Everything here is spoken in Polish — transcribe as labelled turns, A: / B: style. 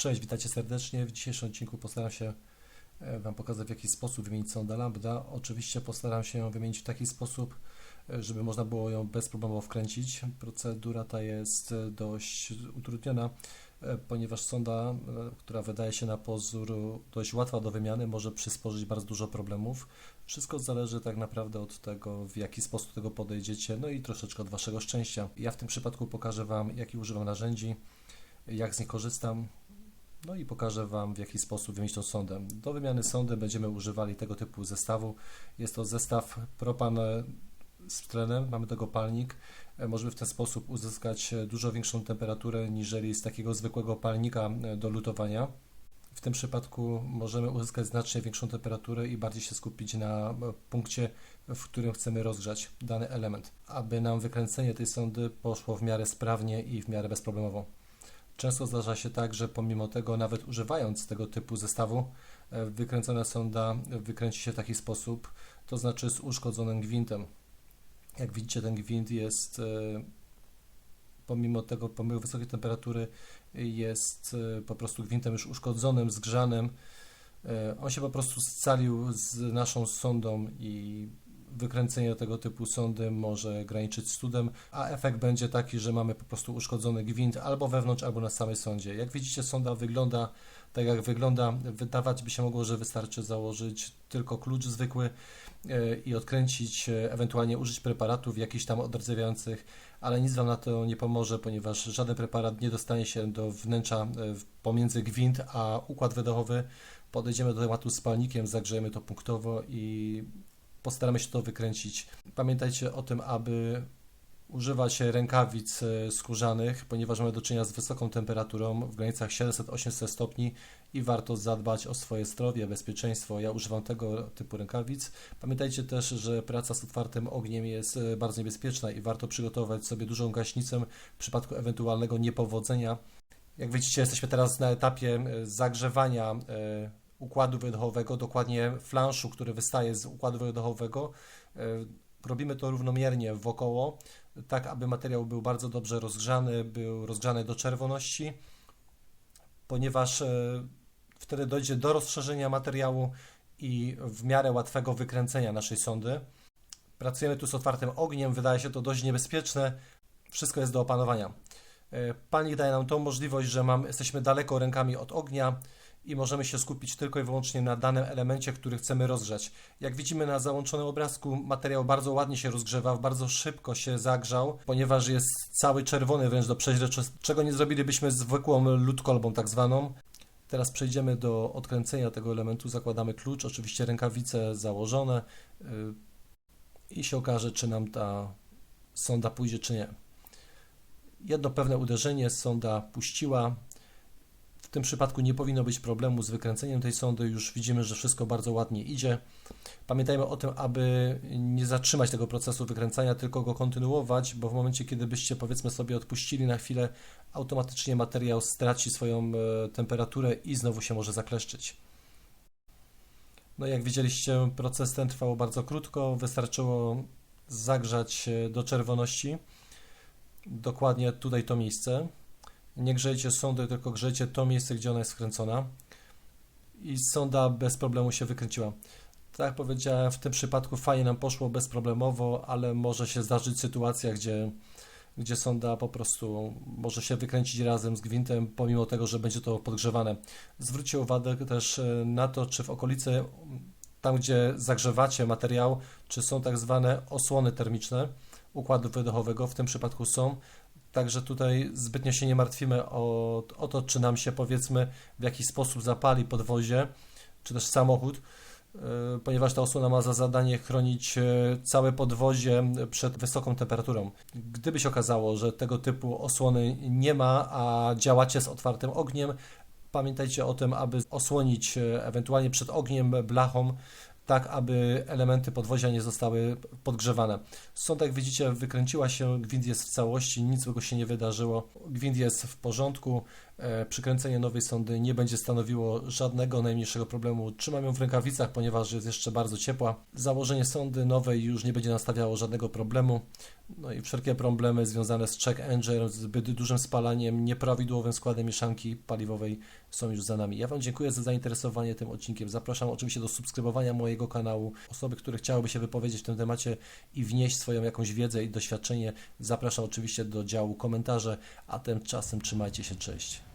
A: Cześć, witajcie serdecznie. W dzisiejszym odcinku postaram się e, Wam pokazać, w jaki sposób wymienić sondę lambda. Oczywiście postaram się ją wymienić w taki sposób, e, żeby można było ją bezproblemowo wkręcić. Procedura ta jest e, dość utrudniona, ponieważ sonda, która wydaje się na pozór dość łatwa do wymiany, może przysporzyć bardzo dużo problemów. Wszystko zależy tak naprawdę od tego, w jaki sposób do tego podejdziecie, no i troszeczkę od Waszego szczęścia. Ja w tym przypadku pokażę Wam, jakich używam narzędzi, jak z nich korzystam, no i pokażę Wam, w jaki sposób wymienić tą sondę. Do wymiany sondy będziemy używali tego typu zestawu. Jest to zestaw propan e, z tlenem, mamy tego palnik. E, Możemy w ten sposób uzyskać e, dużo większą temperaturę niżeli z takiego zwykłego palnika do lutowania. W tym przypadku możemy uzyskać znacznie większą temperaturę i bardziej się skupić na punkcie, w którym chcemy rozgrzać dany element, aby nam wykręcenie tej sondy poszło w miarę sprawnie i w miarę bezproblemowo. Często zdarza się tak, że pomimo tego, nawet używając tego typu zestawu, e, wykręcona sonda wykręci się w taki sposób, to znaczy z uszkodzonym gwintem. Jak widzicie, ten gwint jest, e, pomimo tego, pomimo wysokiej temperatury, jest e, po prostu gwintem już uszkodzonym, zgrzanym. On się po prostu scalił z naszą sondą i wykręcenie tego typu sondy może graniczyć z cudem, a efekt będzie taki, że mamy po prostu uszkodzony gwint albo wewnątrz, albo na samej sondzie. Jak widzicie, sonda wygląda tak jak wygląda. Wydawać by się mogło, że wystarczy założyć tylko klucz zwykły e, i odkręcić, e, ewentualnie użyć preparatów jakichś tam odrdzewiających, ale nic Wam na to nie pomoże, ponieważ żaden preparat nie dostanie się do wnętrza e, pomiędzy gwint a układ wydechowy. Podejdziemy do tematu z palnikiem, zagrzejemy to punktowo i postaramy się to wykręcić. Pamiętajcie o tym, aby używać rękawic e, skórzanych, ponieważ mamy do czynienia z wysoką temperaturą w granicach 700-800 stopni i warto zadbać o swoje zdrowie, bezpieczeństwo. Ja używam tego typu rękawic. Pamiętajcie też, że praca z otwartym ogniem jest e, bardzo niebezpieczna i warto przygotować sobie dużą gaśnicę w przypadku ewentualnego niepowodzenia. Jak widzicie, jesteśmy teraz na etapie e, zagrzewania układu wydechowego, dokładnie flanszu, który wystaje z układu wydechowego. E, Robimy to równomiernie wokoło, tak aby materiał był bardzo dobrze rozgrzany, był rozgrzany do czerwoności, ponieważ e, wtedy dojdzie do rozszerzenia materiału i w miarę łatwego wykręcenia naszej sondy. Pracujemy tu z otwartym ogniem, wydaje się to dość niebezpieczne, wszystko jest do opanowania. E, Palnik daje nam tą możliwość, że mam, jesteśmy daleko rękami od ognia i możemy się skupić tylko i wyłącznie na danym elemencie, który chcemy rozgrzać. Jak widzimy na załączonym obrazku, materiał bardzo ładnie się rozgrzewa, bardzo szybko się zagrzał, ponieważ jest cały czerwony wręcz do przeźroczy, czego nie zrobilibyśmy zwykłą lutkolbą tak zwaną. Teraz przejdziemy do odkręcenia tego elementu, zakładamy klucz, oczywiście rękawice założone yy, i się okaże, czy nam ta sonda pójdzie, czy nie. Jedno pewne uderzenie sonda puściła. Tym przypadku nie powinno być problemu z wykręceniem tej sondy. Już widzimy, że wszystko bardzo ładnie idzie. Pamiętajmy o tym, aby nie zatrzymać tego procesu wykręcania, tylko go kontynuować, bo w momencie, kiedy byście powiedzmy sobie odpuścili na chwilę, automatycznie materiał straci swoją e, temperaturę i znowu się może zakleszczyć. No jak widzieliście, proces ten trwał bardzo krótko. Wystarczyło zagrzać e, do czerwoności. Dokładnie tutaj to miejsce. Nie grzejcie sondy, tylko grzejcie to miejsce, gdzie ona jest wkręcona. I sonda bez problemu się wykręciła. Tak jak powiedziałem, w tym przypadku fajnie nam poszło bezproblemowo, ale może się zdarzyć sytuacja, gdzie, gdzie sonda po prostu może się wykręcić razem z gwintem, pomimo tego, że będzie to podgrzewane. Zwróćcie uwagę też e, na to, czy w okolicy, tam gdzie zagrzewacie materiał, czy są tak zwane osłony termiczne układu wydechowego, w tym przypadku są. Także tutaj zbytnio się nie martwimy o, o to, czy nam się powiedzmy w jakiś sposób zapali podwozie, czy też samochód, yy, ponieważ ta osłona ma za zadanie chronić yy, całe podwozie przed wysoką temperaturą. Gdyby się okazało, że tego typu osłony nie ma, a działacie z otwartym ogniem, pamiętajcie o tym, aby osłonić yy, ewentualnie przed ogniem blachą, tak aby elementy podwozia nie zostały podgrzewane. Stąd jak widzicie wykręciła się, gwint jest w całości, nic złego się nie wydarzyło, gwint jest w porządku, przykręcenie nowej sondy nie będzie stanowiło żadnego najmniejszego problemu. Trzymam ją w rękawicach, ponieważ jest jeszcze bardzo ciepła. Założenie sondy nowej już nie będzie nastawiało żadnego problemu. No i wszelkie problemy związane z check engine, zbyt dużym spalaniem, nieprawidłowym składem mieszanki paliwowej są już za nami. Ja Wam dziękuję za zainteresowanie tym odcinkiem. Zapraszam oczywiście do subskrybowania mojego kanału. Osoby, które chciałyby się wypowiedzieć w tym temacie i wnieść swoją jakąś wiedzę i doświadczenie, zapraszam oczywiście do działu komentarze, a tymczasem trzymajcie się, cześć.